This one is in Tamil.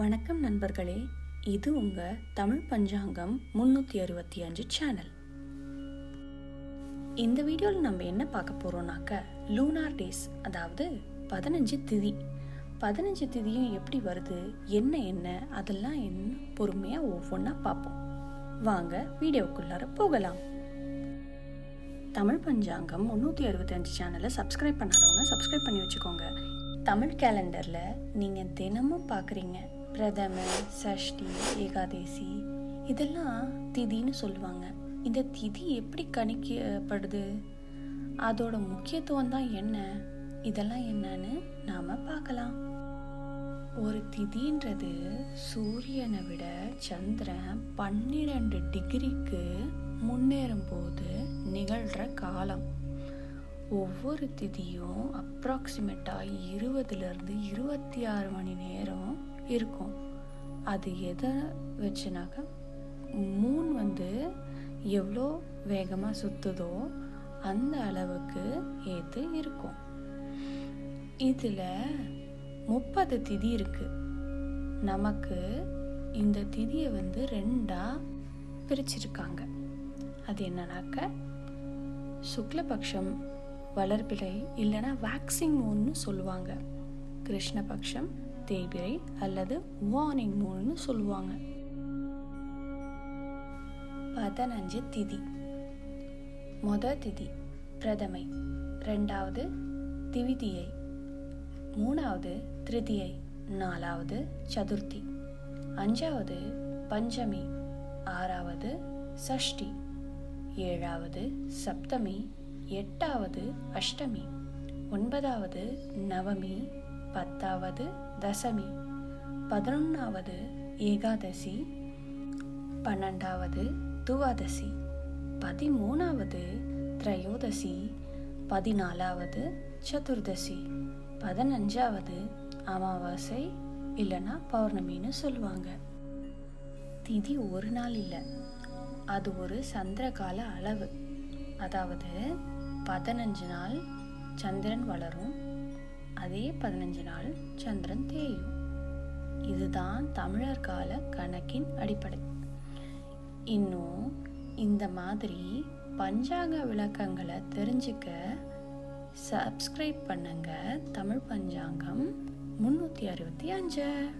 வணக்கம் நண்பர்களே. இது உங்கள் தமிழ் பஞ்சாங்கம் முந்நூற்றி அறுபத்தி அஞ்சு சேனல் இந்த வீடியோவில் நம்ம என்ன பார்க்க போகிறோம்னாக்க லூனார் டேஸ் அதாவது பதினஞ்சு திதி. பதினஞ்சு திதியும் எப்படி வருது என்ன என்ன அதெல்லாம் என்ன பொறுமையாக ஒவ்வொன்றா பார்ப்போம். வாங்க வீடியோக்குள்ளார போகலாம். தமிழ் பஞ்சாங்கம் முந்நூற்றி அறுபத்தஞ்சு சேனலை சப்ஸ்கிரைப் பண்ணாதவங்க சப்ஸ்கிரைப் பண்ணி வச்சுக்கோங்க. தமிழ் கேலண்டரில் நீங்கள் தினமும் பார்க்குறீங்க பிரதம சஷ்டி ஏகாதேசி இதெல்லாம் திதின்னு சொல்லுவாங்க. இந்த திதி எப்படி கணிக்கப்படுது? அதோட முக்கியத்துவம் தான் என்ன? இதெல்லாம் என்னன்னு நாம் பார்க்கலாம். ஒரு திதின்றது சூரியனை விட சந்திரன் பன்னிரெண்டு டிகிரிக்கு முன்னேறும் போது நிகழ்கிற காலம். ஒவ்வொரு திதியும் அப்ராக்சிமேட்டாக இருபதுலேருந்து இருபத்தி ஆறு மணி நேரம் இருக்கும். அது எதை வச்சுனாக்க மூன் வந்து எவ்வளோ வேகமாக சுற்றுதோ அந்த அளவுக்கு ஏற்று இருக்கும். இதில் முப்பது திதி இருக்குது நமக்கு இந்த திதியை வந்து ரெண்டாக பிரிச்சிருக்காங்க. அது என்னன்னாக்க சுக்லபக்ஷம் வளர்பிழை இல்லைன்னா வேக்சிங் மூன்னு சொல்லுவாங்க. கிருஷ்ணபக்ஷம் தேய்பிறை அல்லது வார்னிங் மூணுன்னு சொல்லுவாங்க. பதினஞ்சு திதி. மொத திதி பிரதமை. ரெண்டாவது திவிதியை. மூணாவது திருதியை. நாலாவது சதுர்த்தி. அஞ்சாவது பஞ்சமி. ஆறாவது சஷ்டி. ஏழாவது சப்தமி. எட்டாவது அஷ்டமி. ஒன்பதாவது நவமி. பத்தாவது தசமி. பதினொன்றாவது ஏகாதசி. பன்னெண்டாவது துவாதசி. பதிமூணாவது திரையோதசி. பதினாலாவது சதுர்தசி. பதினஞ்சாவது அமாவாசை இல்லைன்னா பௌர்ணமின்னு சொல்லுவாங்க. திதி ஒரு நாள் இல்லை. அது ஒரு சந்திரகால அளவு. அதாவது பதினஞ்சு நாள் சந்திரன் வளரும் அதே பதினஞ்சு நாள் சந்திரன் தேயும். இதுதான் தமிழர் கால கணக்கின் அடிப்படை. இன்னும் இந்த மாதிரி பஞ்சாங்க விளக்கங்களை தெரிஞ்சுக்க சப்ஸ்கிரைப் பண்ணுங்க தமிழ் பஞ்சாங்கம் முந்நூற்றி அறுபத்தி அஞ்சு.